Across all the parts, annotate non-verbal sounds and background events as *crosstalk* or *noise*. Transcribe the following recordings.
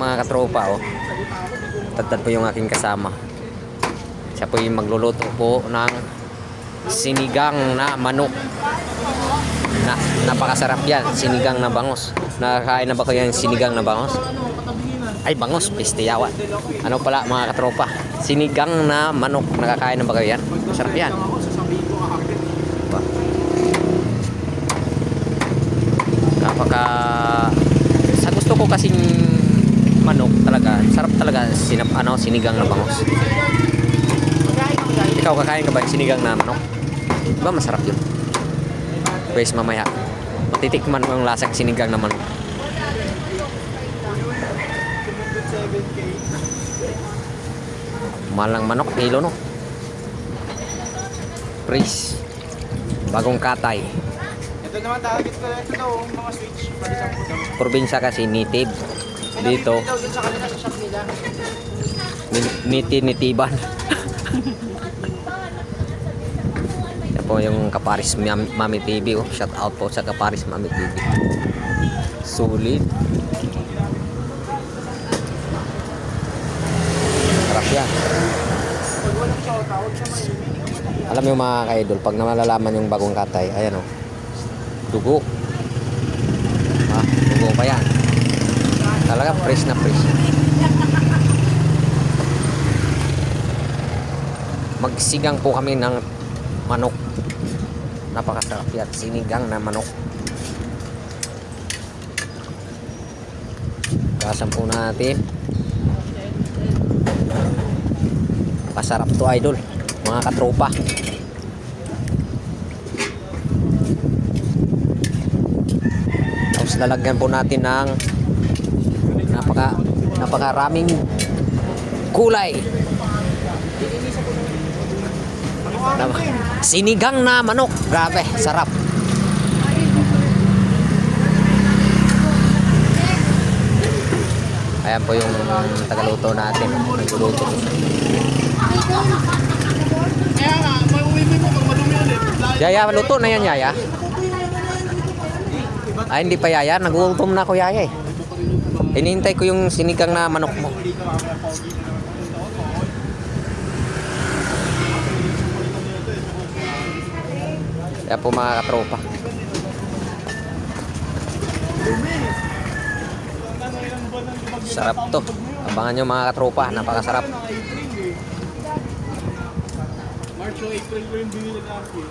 mga katropa oh. Tadtad po yung aking kasama. Siya po yung magluluto po ng sinigang na manok. Na, napakasarap yan, sinigang na bangos. Nakakain na ba kayo yung sinigang na bangos? Ay, bangos, pistiyawa. Ano pala mga katropa? Sinigang na manok. Nakakain na ba kayo yan? Sarap yan. Napaka... Sa gusto ko kasing manok talaga, sarap talaga sinap, ano, sinigang na bangos. Ikaw, kakain ka ba yung sinigang na manok? Diba masarap yun? Guys, mamaya. Matitikman mo yung lasang sinigang na manok. Malang manok, kilo no? Pris. Bagong katay. Ito naman target ko ito daw, mga switch. Probinsya kasi native. Dito, nila. niti-nitiban. *laughs* Yan po yung Kaparis Mam- Mami TV. Oh. Shout out po sa Kaparis Mami TV. Solid. Sarap yan. Alam mo mga ka-idol, pag namalalaman yung bagong katay, ayan o. Dugo. Ha? Dugo pa yan. Talaga fresh na fresh. Magsigang po kami ng manok. Napakasarap yan. Sinigang na manok. Gasan po natin. Pasarap to idol. Mga katropa. Lalagyan po natin ng napaka napakaraming kulay. Sinigang na manok. Grabe, sarap. Ayan po yung tagaluto natin. Nagluluto. Yaya, luto na yan, Yaya. Ay, hindi pa Yaya. Nagutom na ako, Yaya eh. Hinihintay ko yung sinigang na manok mo. Kaya po mga katropa. Sarap to. Abangan nyo mga katropa. Napakasarap. March o April ko yung binili natin.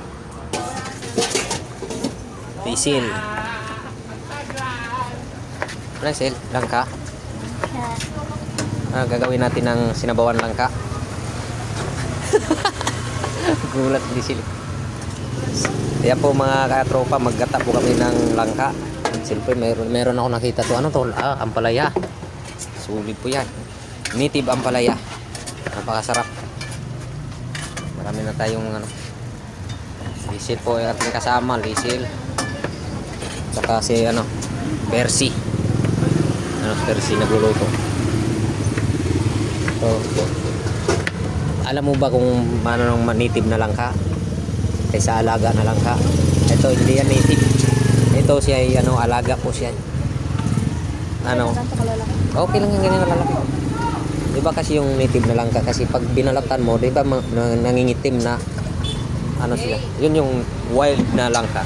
Pisil. Sil? Langka? Ah, gagawin natin ng sinabawan langka. *laughs* Gulat di sila. Kaya po mga katropa, maggata po kami ng langka. Siyempre, meron, meron ako nakita to. Ano to? Ah, ampalaya. Sulit po yan. Native ampalaya. Napakasarap. Marami na tayong ano. Lisil po yung ating kasama. Lisil. Saka si ano, Percy. Ano, si nagluluto. So, alam mo ba kung paano nung native na langka? Kaysa alaga na langka. Ito, hindi yan native. Ito siya ay ano, alaga po siya. Ano? Okay lang yung ganyan lalaki. Di ba kasi yung native na langka kasi pag binalatan mo, di ba nangingitim na ano sila? Yun yung wild na langka.